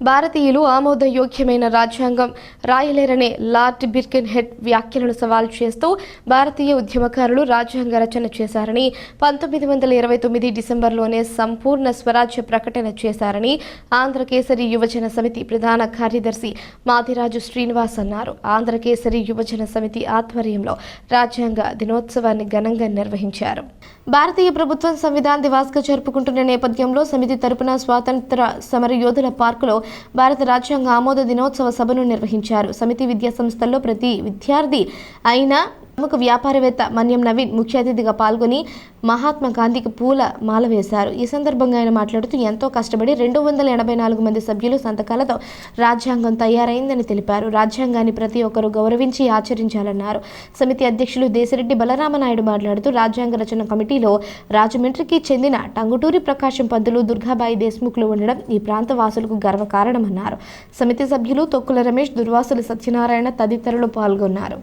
భారతీయులు ఆమోదయోగ్యమైన రాజ్యాంగం రాయలేరనే లార్డ్ బిర్కెన్ హెడ్ వ్యాఖ్యలను సవాల్ చేస్తూ భారతీయ ఉద్యమకారులు రాజ్యాంగ రచన చేశారని పంతొమ్మిది వందల ఇరవై తొమ్మిది డిసెంబర్లోనే సంపూర్ణ స్వరాజ్య ప్రకటన చేశారని ఆంధ్రకేసరి యువజన సమితి ప్రధాన కార్యదర్శి మాదిరాజు శ్రీనివాస్ అన్నారు. ఆంధ్రకేసరి యువజన సమితి ఆధ్వర్యంలో రాజ్యాంగ దినోత్సవాన్ని ఘనంగా నిర్వహించారు. భారతీయ ప్రభుత్వం సంవిధాన్ దివాస్గా జరుపుకుంటున్న నేపథ్యంలో సమితి తరపున స్వాతంత్ర సమర యోధుల పార్కులో భారత రాజ్యాంగ ఆమోద దినోత్సవ సభను నిర్వహించారు. సమితి విద్యా సంస్థల్లో ప్రతి విద్యార్థి అయినా ప్రముఖ వ్యాపారవేత్త మన్యం నవీన్ ముఖ్య అతిథిగా పాల్గొని మహాత్మా గాంధీకి పూల మాల వేశారు. ఈ సందర్భంగా ఆయన మాట్లాడుతూ ఎంతో కష్టపడి రెండు వందల ఎనభై నాలుగు మంది సభ్యులు సంతకాలతో రాజ్యాంగం తయారైందని తెలిపారు. రాజ్యాంగాన్ని ప్రతి ఒక్కరూ గౌరవించి ఆచరించాలన్నారు. సమితి అధ్యక్షులు దేశరెడ్డి బలరామనాయుడు మాట్లాడుతూ రాజ్యాంగ రచన కమిటీలో రాజమండ్రికి చెందిన టంగుటూరి ప్రకాశం పంతులు దుర్గాబాయి దేశ్ముఖ్లు ఉండడం ఈ ప్రాంత వాసులకు గర్వకారణమన్నారు సమితి సభ్యులు తొక్కుల రమేష్ దుర్వాసుల సత్యనారాయణ తదితరులు పాల్గొన్నారు.